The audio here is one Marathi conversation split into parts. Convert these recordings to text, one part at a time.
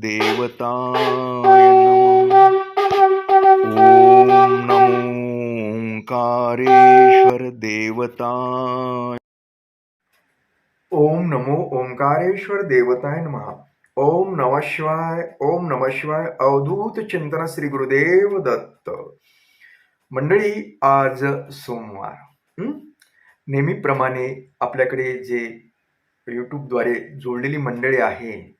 देवताय नमः। ॐ नमो ओंकारेश्वर देवताय। ओम नमो ओंकारेश्वर देवताय नमः। ओम नम शिवाय ओम नम शिवाय अवधूत चिंतन श्री गुरुदेव दत्त। मंडळी आज सोमवार नेहमीप्रमाणे आपल्याकडे जे यूट्यूबद्वारे जोडलेली मंडळी आहे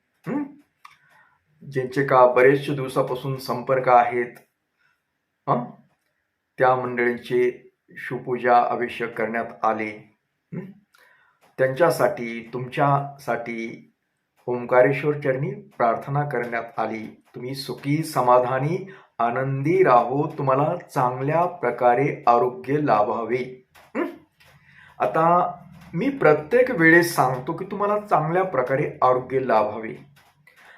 ज्यांचे का बरेचशे दिवसापासून संपर्क आहेत त्या मंडळींची शिवपूजा अभिषेक करण्यात आले. त्यांच्यासाठी तुमच्यासाठी ओंकारेश्वर चरणी प्रार्थना करण्यात आली. तुम्ही सुखी समाधानी आनंदी राहो. तुम्हाला चांगल्या प्रकारे आरोग्य लाभावे. आता मी प्रत्येक वेळेस सांगतो की तुम्हाला चांगल्या प्रकारे आरोग्य लाभावे.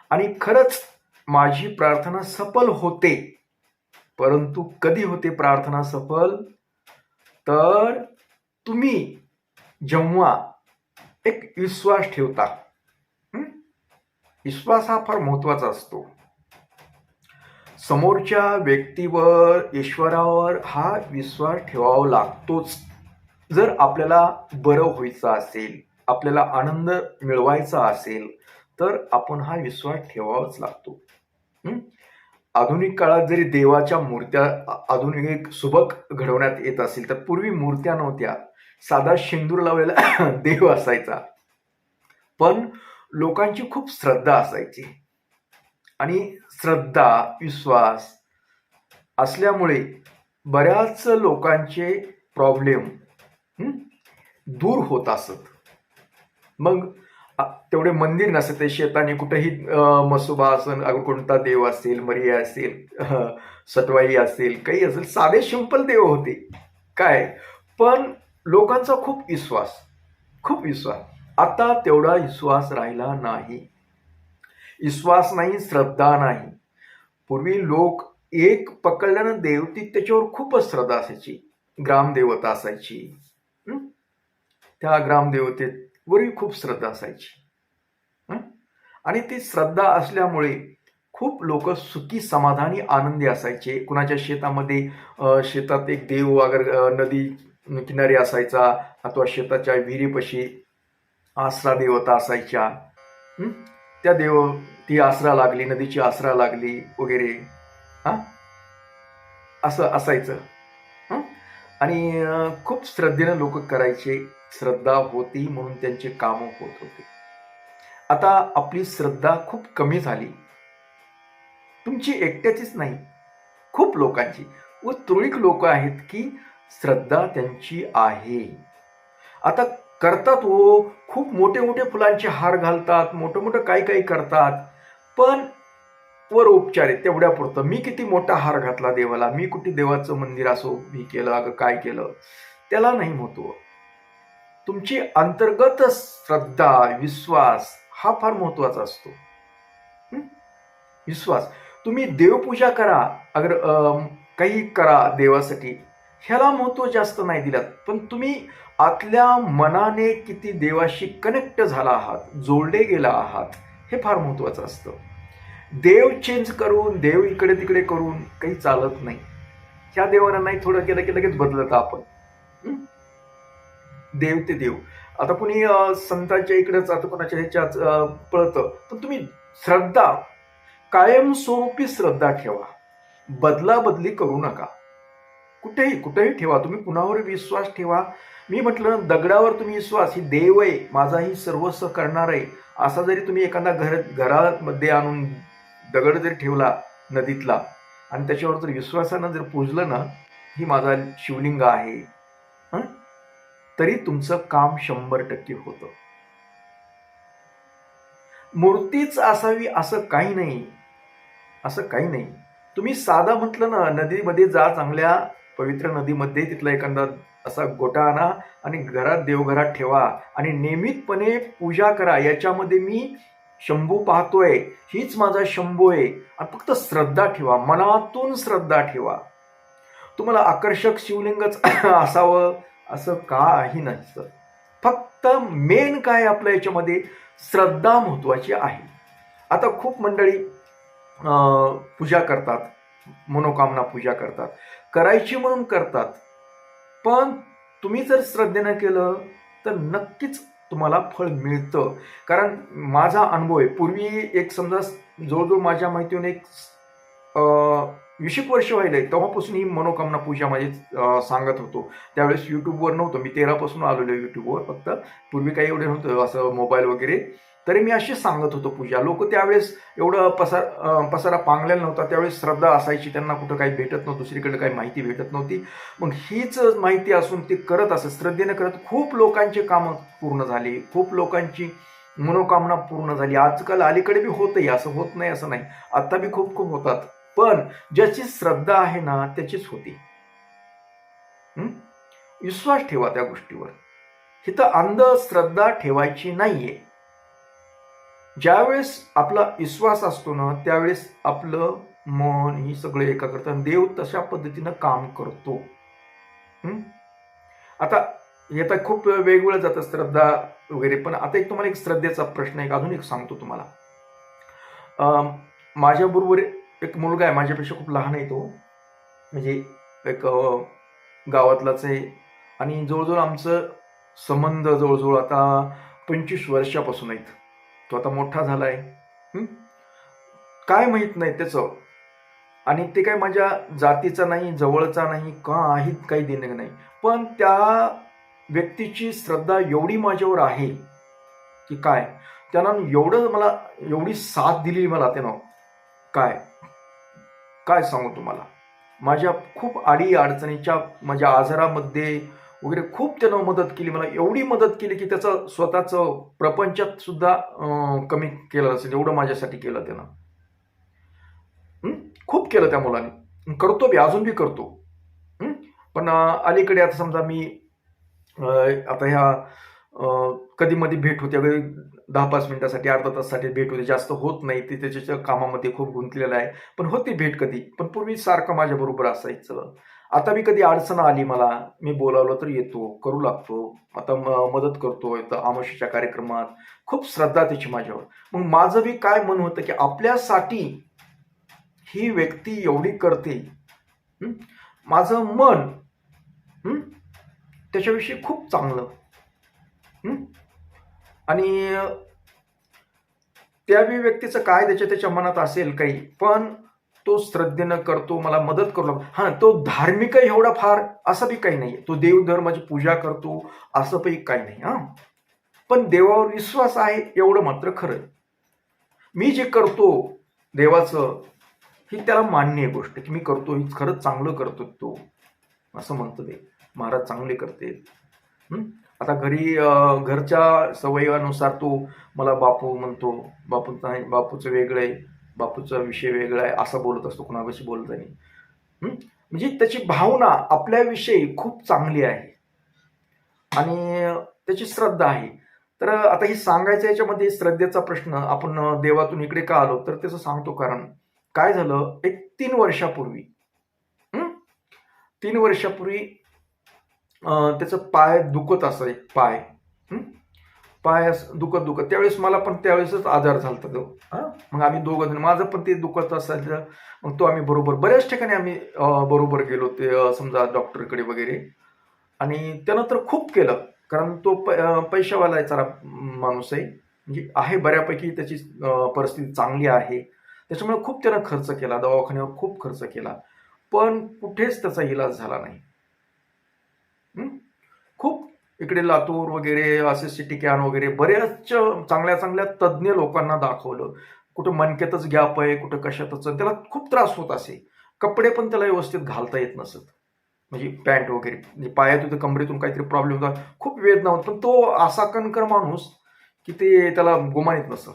आणि खरंच माझी प्रार्थना सफल होते. परंतु कधी होते प्रार्थना सफल? तर तुम्ही जेव्हा एक विश्वास ठेवता विश्वास हा फार महत्त्वाचा असतो. समोरच्या व्यक्तीवर ईश्वरावर हा विश्वास ठेवावा लागतोच. जर आपल्याला बरं व्हायचं असेल आपल्याला आनंद मिळवायचा असेल तर आपण हा विश्वास ठेवावाच लागतो. आधुनिक काळात जरी देवाच्या मूर्त्या आधुनिक आधुनिक सुबक घडवण्यात येत असेल तर पूर्वी मूर्त्या नव्हत्या. साधा शेंदूर लावलेला देव असायचा. पण लोकांची खूप श्रद्धा असायची. आणि श्रद्धा विश्वास असल्यामुळे बऱ्याच लोकांचे प्रॉब्लेम दूर होत असत. मग तेवढे मंदिर नसते शेताने कुठेही मसुबा असेल कोणता देव असेल मरिया असेल सटवाई असेल काही असेल साधे सिंपल देव होते. काय? पण लोकांचा खूप विश्वास खूप विश्वास. आता तेवढा विश्वास राहिला नाही. विश्वास नाही श्रद्धा नाही. पूर्वी लोक एक पकडल्यानं देव ती त्याच्यावर खूपच श्रद्धा असायची. ग्रामदेवता असायची. त्या त्या ग्रामदेवतेवरही खूप श्रद्धा असायची. आणि ती श्रद्धा असल्यामुळे खूप लोक सुखी समाधानी आनंदी असायचे. कुणाच्या शेतामध्ये शेतात एक देव वगैरे नदी किनारी असायचा अथवा शेताच्या विहिरीपाशी आसरा देवता असायच्या. त्या देव ती आसरा लागली नदीची आसरा लागली वगैरे. हा? असं असायचं. आणि खूप श्रद्धेनं लोक करायचे श्रद्धा होती म्हणून त्यांचे कामं होत होते. आता आपली श्रद्धा खूप कमी झाली. तुमची एकट्याचीच नाही खूप लोकांची. व तुरळीक लोक आहेत की श्रद्धा त्यांची आहे. आता करतात हो खूप मोठे मोठे फुलांचे हार घालतात मोठं मोठं काही काही करतात. पण वर उपचार आहे तेवढ्यापुरतं. मी किती मोठा हार घातला देवाला? मी कुठे देवाचं मंदिर असो मी केलं अगं काय केलं? त्याला नाही महत्त्व. तुमची अंतर्गत श्रद्धा विश्वास हा फार महत्त्वाचा असतो. विश्वास. तुम्ही देवपूजा करा अगर काही करा देवासाठी ह्याला महत्त्व जास्त नाही दिलात पण तुम्ही आतल्या मनाने किती देवाशी कनेक्ट झाला आहात जोडले गेला आहात हे फार महत्वाचं असतं. देव चेंज करून देव इकडे तिकडे करून काही चालत नाही. ह्या देवानं नाही थोडं केलं की लगेच बदलत आपण. देव ते देव. आता कुणी संतांच्या इकडे आता कोणाच्या ह्याच्यात पळतं पण तुम्ही श्रद्धा कायमस्वरूपी श्रद्धा ठेवा. बदला बदली करू नका. कुठेही कुठेही ठेवा. तुम्ही कुणावर विश्वास ठेवा. मी म्हटलं दगडावर तुम्ही विश्वास ही देव आहे माझाही सर्वस्व करणार आहे. असा जरी तुम्ही एखादा घर घरामध्ये आणून दगड जर ठेवला नदीतला आणि त्याच्यावर जर विश्वासानं जर पूजलं ना ही माझा शिवलिंग आहे. तरी तुमचं काम शंभर टक्के होतं. मूर्तीच असावी असं काही नाही. असं काही नाही. तुम्ही साधा म्हटलं ना नदीमध्ये जा चांगल्या पवित्र नदीमध्ये तिथला एखादा असा गोटा आणा आणि घरात देवघरात ठेवा आणि नियमितपणे पूजा करा. याच्यामध्ये मी शंभू पाहतोय हीच माझा शंभू आहे. आणि फक्त श्रद्धा ठेवा मनातून श्रद्धा ठेवा. तुम्हाला आकर्षक शिवलिंगच असावं असं काही नसतं फक्त मेन काय आपल्या याच्यामध्ये? श्रद्धा महत्वाची आहे. आता खूप मंडळी पूजा करतात मनोकामना पूजा करतात. करायची म्हणून करतात. पण तुम्ही जर श्रद्धेनं केलं तर नक्कीच तुम्हाला फळ मिळतं. कारण माझा अनुभव आहे पूर्वी एक समजा जवळजवळ माझ्या माहितीहून एक अं, वर्ष व्हायलंय तेव्हापासून ही मनोकामना पूजा माझी सांगत होतो. त्यावेळेस यूट्यूबवर नव्हतं मी तेरापासून आलेलो यूट्यूबवर फक्त पूर्वी काही एवढे नव्हतं असं मोबाईल वगैरे. तरी मी अशीच सांगत होतो पूजा. लोक त्यावेळेस एवढं पसार पसारा पांगलेला नव्हता. त्यावेळेस श्रद्धा असायची. त्यांना कुठं काही भेटत नव्हतं. दुसरीकडे काही माहिती भेटत नव्हती. मग हीच माहिती असून ते करत असत श्रद्धेनं करत खूप लोकांची कामं पूर्ण झाली. खूप लोकांची मनोकामना पूर्ण झाली. आजकाल अलीकडे बी होतही असं होत नाही असं नाही. आत्ता बी खूप खूप होतात. पण ज्याची श्रद्धा आहे ना त्याचीच होती. विश्वास ठेवा त्या गोष्टीवर. इथं अंधश्रद्धा ठेवायची नाहीये. ज्यावेळेस आपला विश्वास असतो ना त्यावेळेस आपलं मन ही सगळे एकाग्रत आणि देव तशा पद्धतीनं काम करतो. आता हे आता खूप वेगवेगळं जातं श्रद्धा वगैरे पण आता एक तुम्हाला एक श्रद्धेचा प्रश्न एक अजून एक सांगतो तुम्हाला. माझ्याबरोबर एक मुलगा आहे माझ्यापेक्षा खूप लहान आहे तो. म्हणजे एक गावातलाच आहे. आणि जवळजवळ आमचं संबंध जवळजवळ आता पंचवीस वर्षापासून आहेत. तो आता मोठा झाला आहे काय माहीत नाही त्याचं. आणि ते काय माझ्या जातीचा नाही जवळचा नाही का आहेत काही देणं नाही. पण त्या व्यक्तीची श्रद्धा एवढी माझ्यावर आहे की काय? त्यानं एवढं मला एवढी साथ दिली मला त्यानं. काय? काय सांगू तुम्हाला? माझ्या खूप आडी अडचणीच्या माझ्या आजारामध्ये वगैरे खूप त्यानं मदत केली. मला एवढी मदत केली की त्याचं स्वतःचं प्रपंचात सुद्धा कमी केलं असेल. एवढं माझ्यासाठी केलं त्यानं. खूप केलं त्या मुलाने. करतो बी अजून बी करतो. पण अलीकडे आता समजा मी आता ह्या कधी मध्ये भेट होते. अगदी दहा पाच मिनिटासाठी अर्धा तासासाठी भेट होते. जास्त होत नाही. ते त्याच्या कामामध्ये खूप गुंतलेलं आहे. पण होती भेट कधी? पण पूर्वी सारखं माझ्याबरोबर असायचं. आता मी कधी अडचण आली मला मी बोलावलं तर येतो करू लागतो. आता म- मदत करतो तर आमोशीच्या कार्यक्रमात. खूप श्रद्धा त्याची माझ्यावर. मग माझं बी काय मन होतं की आपल्यासाठी ही व्यक्ती एवढी करते माझं मन त्याच्याविषयी खूप चांगलं आणि त्या बी व्यक्तीचं काय त्याच्या त्याच्या मनात असेल काही पण तो श्रद्धेनं करतो मला मदत करू लागतो. हां तो धार्मिक एवढा फार असं बी काही नाही तो देवधर्माची पूजा करतो असं पण काही नाही हां. पण देवावर विश्वास आहे एवढं मात्र खरं मी जे करतो देवाचं ही त्याला मान्य आहे गोष्ट की मी करतो ही खरंच चांगलं करतो तो. असं म्हणतो ते. महाराज चांगले करते आता घरी घरच्या सवयीनुसार तो मला बापू म्हणतो बापूचा बापूचं वेगळं आहे. बापूचा विषय वेगळा आहे असा बोलत असतो कुणाशी बोलताना म्हणजे त्याची भावना आपल्याविषयी खूप चांगली आहे. आणि त्याची श्रद्धा आहे. तर आता ही सांगायचं याच्यामध्ये श्रद्धेचा प्रश्न आपण देवातून इकडे का आलो? तर त्याचं सांगतो कारण काय झालं? एक तीन वर्षापूर्वी तीन वर्षापूर्वी त्याचं पाय दुखत असं एक पाय पायास दुखत दुखत. त्यावेळेस मला पण त्यावेळेसच आजार झाला तो. हां? मग आम्ही दोघं जण माझं पण ते दुखत असायचं. मग तो आम्ही बरोबर बऱ्याच ठिकाणी आम्ही बरोबर गेलो ते समजा डॉक्टरकडे वगैरे. आणि त्यानं तर खूप केलं. कारण तो प पैशावाला आहे जरा माणूस आहे. म्हणजे आहे बऱ्यापैकी त्याची परिस्थिती चांगली आहे. त्याच्यामुळे खूप त्यानं खर्च केला. दवाखान्यावर खूप खर्च केला. पण कुठेच त्याचा इलाज झाला नाही. इकडे लातूर वगैरे असे सिटी कॅन वगैरे बऱ्याच चांगल्या चांगल्या तज्ज्ञ लोकांना दाखवलं. कुठं मनक्यातच गॅप आहे कुठं कशातच. त्याला खूप त्रास होत असे. कपडे पण त्याला व्यवस्थित घालता येत नसत. म्हणजे पॅन्ट वगैरे. म्हणजे पायात होतं कमरेतून काहीतरी प्रॉब्लेम होता. खूप वेदना होत. पण तो असा कणकर माणूस की ते त्याला गुमानित नसतं.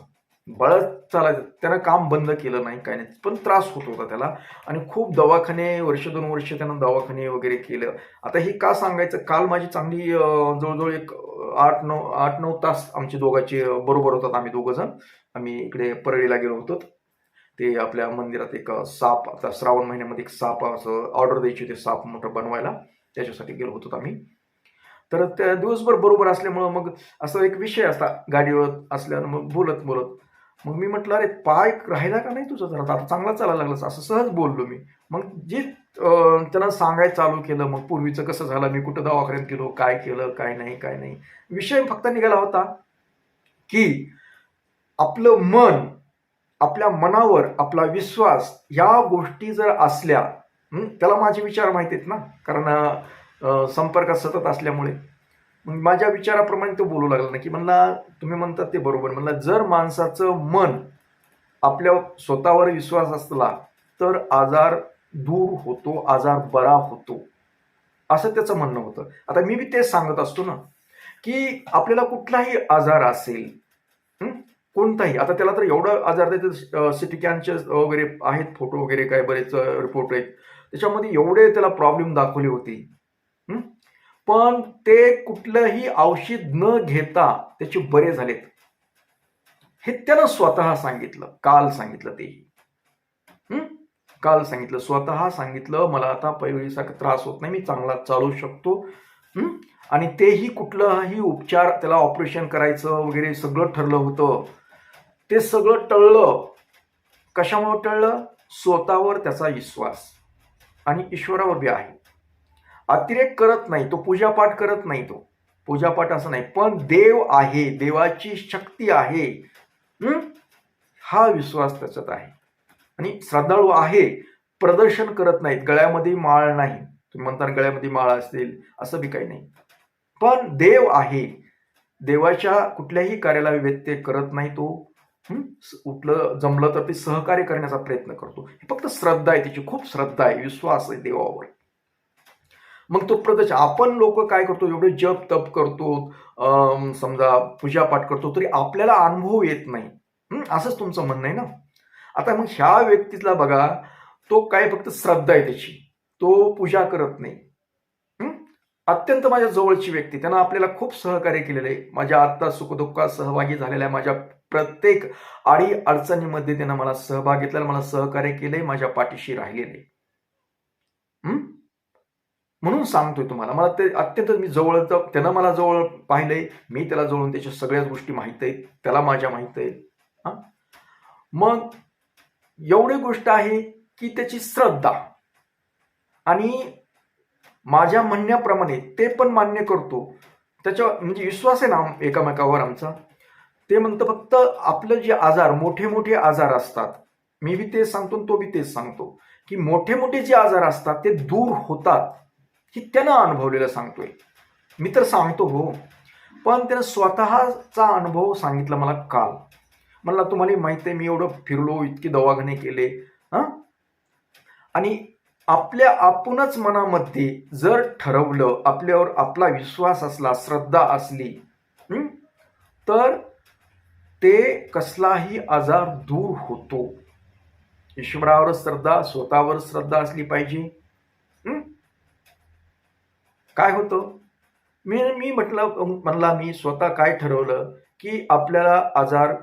बळत चालायचं. त्यानं काम बंद केलं नाही काय नाही. पण त्रास होत होता त्याला. आणि खूप दवाखाने वर्ष दोन वर्ष त्यानं दवाखाने वगैरे केलं. आता हे का सांगायचं? काल माझी चांगली जवळजवळ एक आठ नऊ आठ नऊ तास आमचे दोघांचे बरोबर होतात आम्ही दोघं जण आम्ही इकडे परळीला गेलो होतो. ते आपल्या मंदिरात एक साप आता श्रावण महिन्यामध्ये एक साप असं ऑर्डर द्यायची होती साप मोठं बनवायला. त्याच्यासाठी गेलो होतो आम्ही. तर त्या दिवसभर बरोबर असल्यामुळं मग असा एक विषय असता गाडीवर असल्यानं मग बोलत बोलत. मग मी म्हटलं अरे पाय राहिला का नाही तुझा? जरा आता चांगला चालायला लागला असं सहज बोललो मी. मग जे त्यांना सांगायला चालू केलं मग पूर्वीचं कसं झालं मी कुठं दवाखान्यात गेलो काय केलं काय नाही काय नाही. विषय फक्त निघाला होता की आपलं मन आपल्या मनावर आपला विश्वास या गोष्टी जर असल्या त्याला माझे विचार माहिती आहेत ना? कारण संपर्कात सतत असल्यामुळे. माझ्या विचाराप्रमाणे तो बोलू लागला ना की म्हणला तुम्ही म्हणतात ते बरोबर. म्हणला जर माणसाचं मन आपल्या स्वतःवर विश्वास असला तर आजार दूर होतो आजार बरा होतो. असं त्याचं म्हणणं होतं. आता मी बी तेच सांगत असतो ना की आपल्याला कुठलाही आजार असेल कोणताही. आता त्याला तर एवढं आजार देते सिटी कॅनचे वगैरे आहेत फोटो वगैरे काय बरेच रिपोर्ट आहेत. त्याच्यामध्ये एवढे त्याला प्रॉब्लेम दाखवले होते पण ते कुठलंही औषध न घेता त्याचे बरे झालेत. हे त्यानं स्वतः सांगितलं काल सांगितलं तेही. काल सांगितलं स्वतः सांगितलं मला आता पहिलीसारखा त्रास होत नाही मी चांगला चालू शकतो. आणि तेही कुठलाही उपचार त्याला ऑपरेशन करायचं वगैरे सगळं ठरलं होतं. ते सगळं टळलं. कशामुळे टळलं? स्वतःवर त्याचा विश्वास. आणि ईश्वरावर बी आहे. अतिरेक करत नाही तो पूजापाठ करत नाही तो. पूजापाठ असं नाही पण देव आहे देवाची शक्ती आहे. हा? विश्वास त्याच्यात आहे. आणि श्रद्धाळू आहे प्रदर्शन करत नाहीत गळ्यामध्ये माळ नाही. तुम्ही म्हणता गळ्यामध्ये माळ असतील असं बी काही नाही. पण देव आहे देवाच्या कुठल्याही कार्याला व्यत्यय करत नाही तो. उठलं जमलं तर ते सहकार्य करण्याचा प्रयत्न करतो. हे फक्त श्रद्धा आहे तिची खूप श्रद्धा आहे विश्वास आहे देवावर. मग तो प्रदेश आपण लोक काय करतो? एवढे जप तप करतो अं, समजा पूजापाठ करतो तरी आपल्याला अनुभव येत नाही. असंच तुमचं म्हणणं आहे ना? आता मग ह्या व्यक्तीला बघा तो काय फक्त श्रद्धा आहे त्याची. तो पूजा करत नाही. अत्यंत माझ्या जवळची व्यक्ती. त्यानं आपल्याला खूप सहकार्य केलेलं आहे. माझ्या आत्ता सुखदुःखात सहभागी झालेल्या माझ्या प्रत्येक आडी अडचणीमध्ये त्यानं मला सहभाग घेतलेला मला सहकार्य केलंय. माझ्या पाठीशी राहिलेले आहे. म्हणून सांगतोय तुम्हाला. मला ते अत्यंत मी जवळ त्यानं मला जवळ पाहिलंय. मी त्याला जवळून त्याच्या सगळ्याच गोष्टी माहीत आहेत. त्याला माझ्या माहीत आहेत. हां? मग एवढी गोष्ट आहे की त्याची श्रद्धा. आणि माझ्या म्हणण्याप्रमाणे ते पण मान्य करतो. त्याच्या म्हणजे विश्वास आहे ना एकामेकावर आमचा. ते म्हणतं फक्त आपलं जे आजार मोठे मोठे आजार असतात. मी बी तेच सांगतो आणि तो बी तेच सांगतो. की मोठे मोठे जे आजार असतात ते दूर होतात. ही त्यानं अनुभवलेलं सांगतोय. मी तर सांगतो हो. पण त्यानं स्वतःचा अनुभव सांगितला मला काल. मला तुम्हाला माहिती आहे मी एवढं फिरलो इतके दवाखाने केले. हां? आणि आपल्या आपणच मनामध्ये जर ठरवलं आपल्यावर आपला विश्वास असला श्रद्धा असली तर ते कसलाही आजार दूर होतो. ईश्वरावर श्रद्धा स्वतःवर श्रद्धा असली पाहिजे. काय होतं? मी मी म्हटलं म्हणला मी स्वतः काय ठरवलं की आपल्याला आजार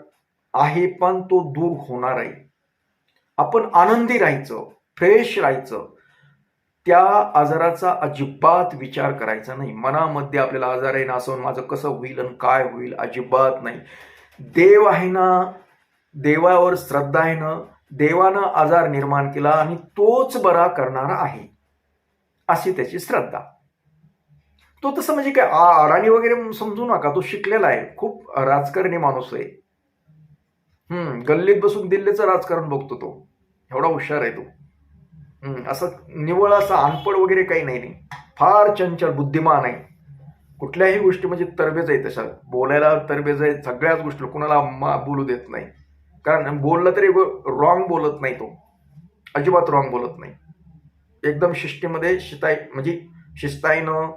आहे पण तो दूर होणार आहे. आपण आनंदी राहायचं फ्रेश राहायचं. त्या आजाराचा अजिबात विचार करायचा नाही. मनामध्ये आपल्याला आजार आहे ना असं माझं कसं होईल आणि काय होईल अजिबात नाही. देव आहे ना देवावर श्रद्धा आहे ना देवानं आजार निर्माण केला आणि तोच बरा करणारा आहे. अशी त्याची श्रद्धा. तो तसं म्हणजे काय आ- अडाणी वगैरे समजू नका तो शिकलेला आहे. खूप राजकारणी माणूस आहे. हम्म गल्लीत बसून दिल्लीचं राजकारण बघतो तो. एवढा हुशार आहे तो. असं निवळ असं अनपड वगैरे काही नाही. नाही फार चंचल बुद्धिमान आहे. कुठल्याही गोष्टी म्हणजे तरबेज आहे तशा बोलायला तरबेज आहे सगळ्याच गोष्टी कुणाला मा- बोलू देत नाही. कारण बोललं तरी रॉंग बोलत नाही तो. अजिबात रॉंग बोलत नाही. एकदम शिस्तीमध्ये शिताई म्हणजे शिस्ताईनं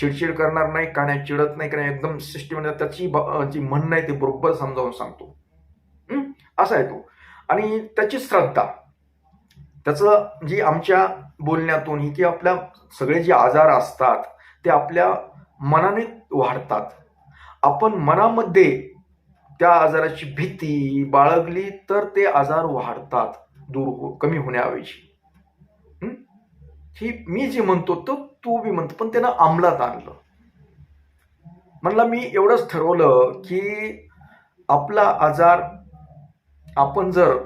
चिडचिड करणार नाही काण्यात चिडत नाही कारण एकदम सिस्टीम त्याची ब- जी म्हणणं आहे ते बरोबर समजावून सांगतो. असा आहे तो. आणि त्याची श्रद्धा. त्याचं जी आमच्या बोलण्यातून ही की आपल्या सगळे जे आजार असतात ते आपल्या मनाने वाढतात. आपण मनामध्ये त्या आजाराची भीती बाळगली तर ते आजार वाढतात दूर हो कमी होण्याऐवजी. ही मी जे म्हणतो तो तू बी म्हणतो पण त्यानं अंमलात आणलं. म्हणला मी एवढंच ठरवलं की आपला आजार आपण जर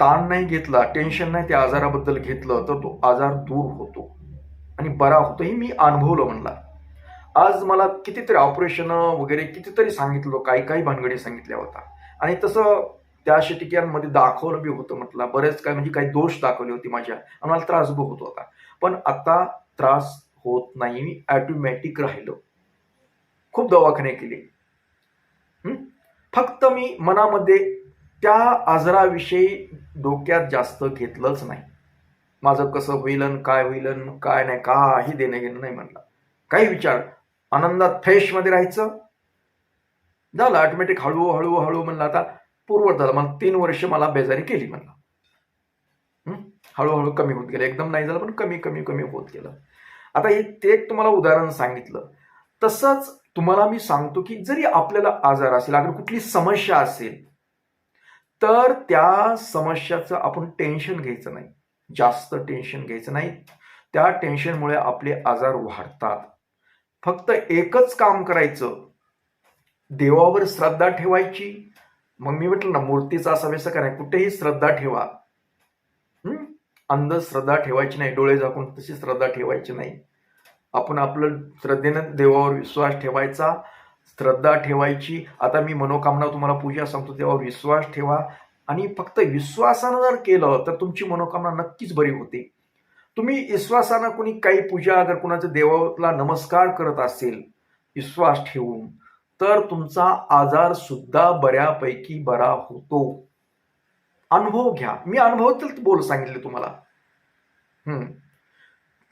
ताण नाही घेतला टेन्शन नाही त्या आजाराबद्दल घेतलं तर तो आजार दूर होतो. आणि बरा होतो हे मी अनुभवलं म्हणला. आज मला कितीतरी ऑपरेशन वगैरे कितीतरी सांगितलं काही काही भानगडी सांगितल्या होता आणि तसं त्या शिटिक्यांमध्ये दाखवलं बी होतं म्हटलं. बरेच काय म्हणजे काही दोष दाखवले होते माझ्या. आणि मला त्रास बी होत होता. पण आता त्रास होत नाही. मी ॲटोमॅटिक राहिलो. खूप दवाखाने केले. फक्त मी मनामध्ये त्या आजाराविषयी डोक्यात जास्त घेतलंच नाही. माझं कसं होईल काय होईल काय नाही काही देणं घेणं नाही म्हणलं. काही विचार. आनंदात फ्रेशमध्ये राहायचं. झालं ऑटोमॅटिक हळू हळू हळू म्हणलं आता पूर्वत झालं. मला तीन वर्ष मला बेजारी केली म्हणलं. हळूहळू कमी होत गेलं. एकदम नाही झालं पण कमी कमी कमी होत गेलं. आता हे ते एक तुम्हाला उदाहरण सांगितलं. तसंच तुम्हाला मी सांगतो की जरी आपल्याला आजार असेल अगर कुठली समस्या असेल तर त्या समस्याचं आपण टेन्शन घ्यायचं नाही. जास्त टेन्शन घ्यायचं नाही. त्या टेन्शनमुळे आपले आजार वाढतात. फक्त एकच काम करायचं. देवावर श्रद्धा ठेवायची. मग मी म्हटलं ना मूर्तीचा असा का नाही कुठेही श्रद्धा ठेवा. अंधश्रद्धा ठेवायची नाही डोळे झाकून तशी श्रद्धा ठेवायची नाही. आपण आपलं श्रद्धेनं देवावर विश्वास ठेवायचा श्रद्धा ठेवायची. आता मी मनोकामना तुम्हाला पूजा सांगतो तेव्हा विश्वास ठेवा. आणि फक्त विश्वासानं जर केलं तर तुमची मनोकामना नक्कीच बरी होते. तुम्ही विश्वासानं कोणी काही पूजा अगर कुणाच्या देवाला नमस्कार करत असेल विश्वास ठेवून तर तुमचा आजार सुद्धा बऱ्यापैकी बरा होतो. अनुभव घ्या. मी अनुभवातील बोल सांगितले तुम्हाला.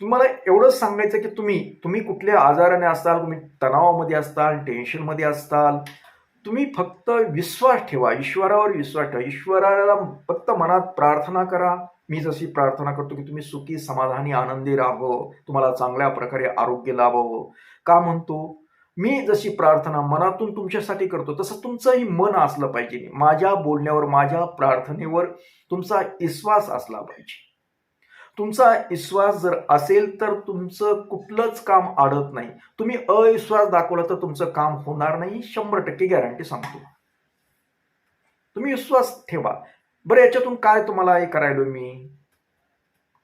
तुम्हाला एवढंच सांगायचं की तुम्ही तुम्ही कुठल्या आजाराने असाल तुम्ही तणावामध्ये असताल टेन्शनमध्ये असताल तुम्ही फक्त विश्वास ठेवा. ईश्वरावर विश्वास ठेवा. ईश्वराला फक्त मनात प्रार्थना करा. मी जशी प्रार्थना करतो की तुम्ही सुखी समाधानी आनंदी राहावं. तुम्हाला चांगल्या प्रकारे आरोग्य लाभावं. का म्हणतो? मी जशी प्रार्थना मनातून तुमच्यासाठी करतो तसं तुमचंही मन असलं पाहिजे. माझ्या बोलण्यावर माझ्या प्रार्थनेवर तुमचा विश्वास असला पाहिजे. तुमचा विश्वास जर असेल तर तुमचं कुठलंच काम अडत नाही. तुम्ही अविश्वास दाखवला तर तुमचं काम होणार नाही. शंभर टक्के गॅरंटी सांगतो. तुम्ही विश्वास ठेवा. बरं याच्यातून काय तुम्हाला हे करायलो मी?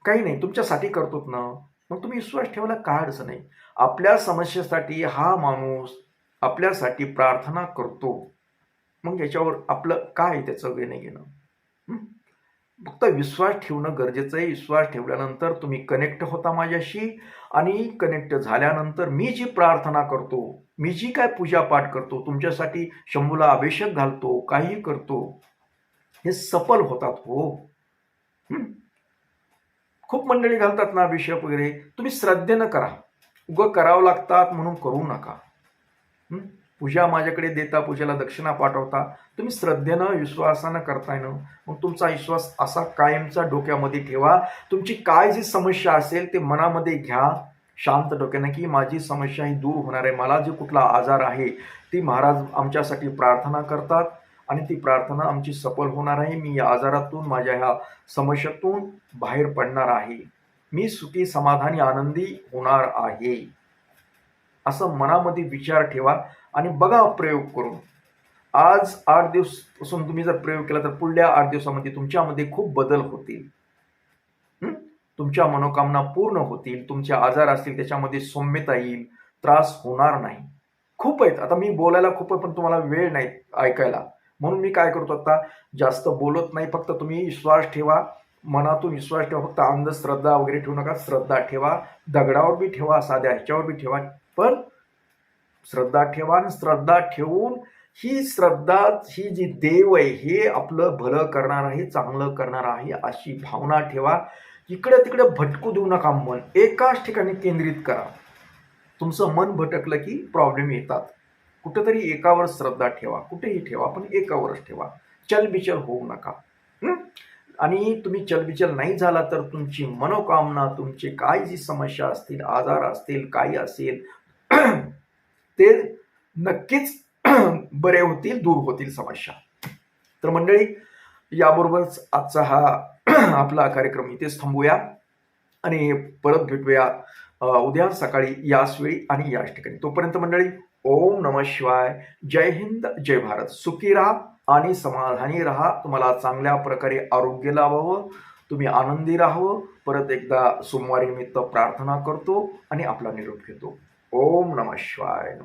काही नाही तुमच्यासाठी करतोत ना. मग तुम्ही विश्वास ठेवायला काय अडचण नाही? आपल्या समस्येसाठी हा माणूस आपल्यासाठी प्रार्थना करतो. मग याच्यावर आपलं काय त्याचं घेणं घेणं? फक्त विश्वास ठेवणं गरजेचं आहे. विश्वास ठेवल्यानंतर तुम्ही कनेक्ट होता माझ्याशी आणि कनेक्ट झाल्यानंतर मी जी प्रार्थना करतो मी जी काय पूजापाठ करतो तुमच्यासाठी शंभूला अभिषेक घालतो काही करतो हे सफल होतात हो? खूप मंडळी घालतात ना अभिषेक वगैरे. तुम्ही श्रद्धेनं करा. उगं करावं लागतात म्हणून करू नका. पूजा माझ्याकडे देता पूजेला दक्षिणा पाठवता. तुम्ही श्रद्धेनं विश्वासानं करताय ना. मग तुमचा विश्वास असा कायमचा डोक्यामध्ये ठेवा. तुमची काय जी समस्या असेल ते मनामध्ये घ्या. शांत डोक्यानं की माझी समस्या ही दूर होणार आहे. मला जे कुठला आजार आहे ती महाराज आमच्यासाठी प्रार्थना करतात. आणि ती प्रार्थना आमची सफल होणार आहे. मी या आजारातून माझ्या ह्या समस्यातून बाहेर पडणार आहे. मी सुखी समाधानी आनंदी होणार आहे. असं मनामध्ये विचार ठेवा आणि बघा प्रयोग करून. आज आठ दिवसापासून तुम्ही जर प्रयोग केला तर पुढल्या आठ दिवसामध्ये तुमच्यामध्ये खूप बदल होतील. तुमच्या मनोकामना पूर्ण होतील. तुमचे आजार असतील त्याच्यामध्ये सौम्यता येईल त्रास होणार नाही. खूप आहेत. आता मी बोलायला खूप आहे पण तुम्हाला वेळ नाही ऐकायला. म्हणून मी काय करतो आता जास्त बोलत नाही फक्त तुम्ही विश्वास ठेवा मनातून विश्वास ठेवा फक्त अंधश्रद्धा वगैरे ठेवू नका श्रद्धा ठेवा दगडावर बी ठेवा साध्या ह्याच्यावर बी ठेवा पण श्रद्धा ठेवा आणि श्रद्धा ठेवून ही श्रद्धा ही जी देव आहे हे आपलं भलं करणार आहे चांगलं करणार आहे अशी भावना ठेवा. इकडे तिकडे भटकू देऊ नका मन एकाच ठिकाणी केंद्रित करा. तुमचं मन भटकलं की प्रॉब्लेम येतात. कुठेतरी एकावर श्रद्धा ठेवा कुठेही ठेवा पण एकावरच ठेवा. चलबिचल होऊ नका. आणि तुम्ही चलबिचल नाही झाला तर तुमची मनोकामना तुमची काय जी समस्या असतील आजार असतील काही असेल ते नक्कीच बरे होतील दूर होतील समस्या. तर मंडळी याबरोबरच आजचा हा आपला कार्यक्रम इथेच थांबूया. आणि परत भेटूया उद्या सकाळी याच वेळी आणि याच ठिकाणी. तोपर्यंत मंडळी ओम नम शिवाय. जय हिंद जय भारत. सुखी राहा आणि समाधानी राहा. तुम्हाला चांगल्या प्रकारे आरोग्य लाभावं. तुम्ही आनंदी राहावं. परत एकदा सोमवारी निमित्त प्रार्थना करतो आणि आपला निरोप घेतो. ओम नम शिवाय.